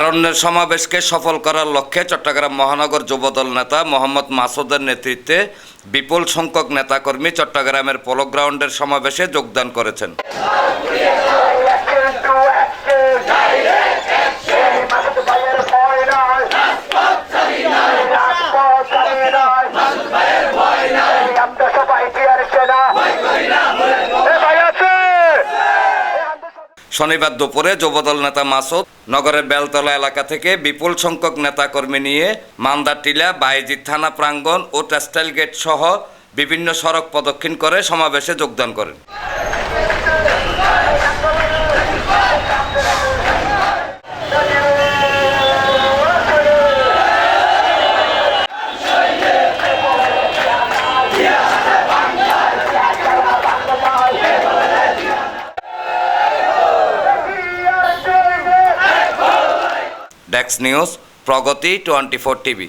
তারুণ্যের সমাবেশকে সফল করার লক্ষ্যে চট্টগ্রাম মহানগর যুবদল নেতা মোহাম্মদ মাসুদের নেতৃত্বে বিপুল সংখ্যক নেতাকর্মী চট্টগ্রামের পোলো গ্রাউন্ডের সমাবেশে যোগদান করেছেন। শনিবার দুপুরে যুবদল নেতা মাসুদ নগরের বেলতলা এলাকা থেকে বিপুল সংখ্যক নেতাকর্মী নিয়ে মান্দাটিলা বাইজিৎ থানা প্রাঙ্গণ ও টেক্সটাইল গেট সহ বিভিন্ন সড়ক প্রদক্ষিণ করে সমাবেশে যোগদান করেন। ডেক্স news Pragati twenty four TV